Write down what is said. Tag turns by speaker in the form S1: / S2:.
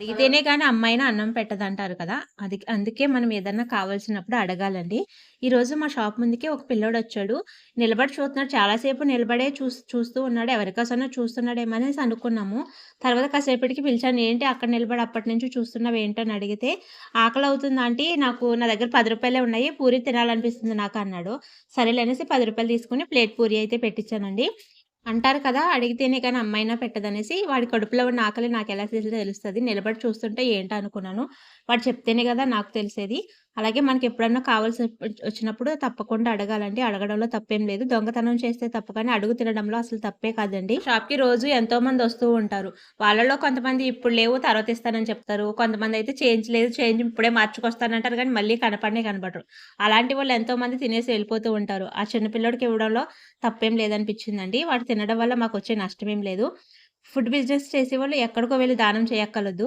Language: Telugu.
S1: అడిగితేనే కానీ అమ్మాయినా అన్నం పెట్టదంటారు కదా! అది అందుకే మనం ఏదన్నా కావాల్సినప్పుడు అడగాలండి. ఈరోజు మా షాప్ ముందుకే ఒక పిల్లోడు వచ్చాడు నిలబడి చూస్తున్నాడు. చాలాసేపు నిలబడే చూ చూస్తూ ఉన్నాడు. ఎవరికోసమో చూస్తున్నాడేమనేసి అనుకున్నాము. తర్వాత కాసేపటికి పిలిచాను. "ఏంటి అక్కడ నిలబడి అప్పటినుంచి చూస్తున్నావు ఏంటని అని అడిగితే, "ఆకలవుతుంది ఆంటీ. నాకు నా దగ్గర పది రూపాయలే ఉన్నాయి. పూరి తినాలనిపిస్తుంది నాకు" అన్నాడు. సరేలే అనేసి రూ. 10 తీసుకొని ప్లేట్ పూరి అయితే పెట్టించానండి. అంటారు కదా! అడిగితేనే కానీ అమ్మాయినా పెట్టదనేసి. వాడి కడుపులో ఉన్న ఆకలి నాకెలా తెల్ తెలుస్తుంది నిలబడి చూస్తుంటే ఏంటా అనుకున్నాను. వాడు చెప్తేనే కదా నాకు తెలిసేది. అలాగే మనకి ఎప్పుడన్నా కావాల్సి వచ్చినప్పుడు తప్పకుండా అడగాలండి. అడగడంలో తప్పేం లేదు. దొంగతనం చేస్తే తప్పు కానీ అడుగు తినడంలో అసలు తప్పే కాదండి. షాప్‌కి రోజు ఎంతో మంది వస్తూ ఉంటారు. వాళ్ళలో కొంతమంది ఇప్పుడు లేవు తర్వాత ఇస్తానని చెప్తారు. కొంతమంది అయితే చేంజ్ లేదు చేంజ్ ఇప్పుడే మార్చుకొస్తానంటారు కానీ మళ్ళీ కనపడనే కనపడరు. అలాంటి వాళ్ళు ఎంతో మంది తినేసి వెళ్ళిపోతూ ఉంటారు. ఆ చిన్నపిల్లడికి ఇవ్వడంలో తప్పేం లేదనిపించిందండి. వాడు తినడం వల్ల మాకు వచ్చే నష్టమేం లేదు. ఫుడ్ బిజినెస్ చేసేవాళ్ళు ఎక్కడికో వెళ్ళి దానం చేయక్కర్లేదు.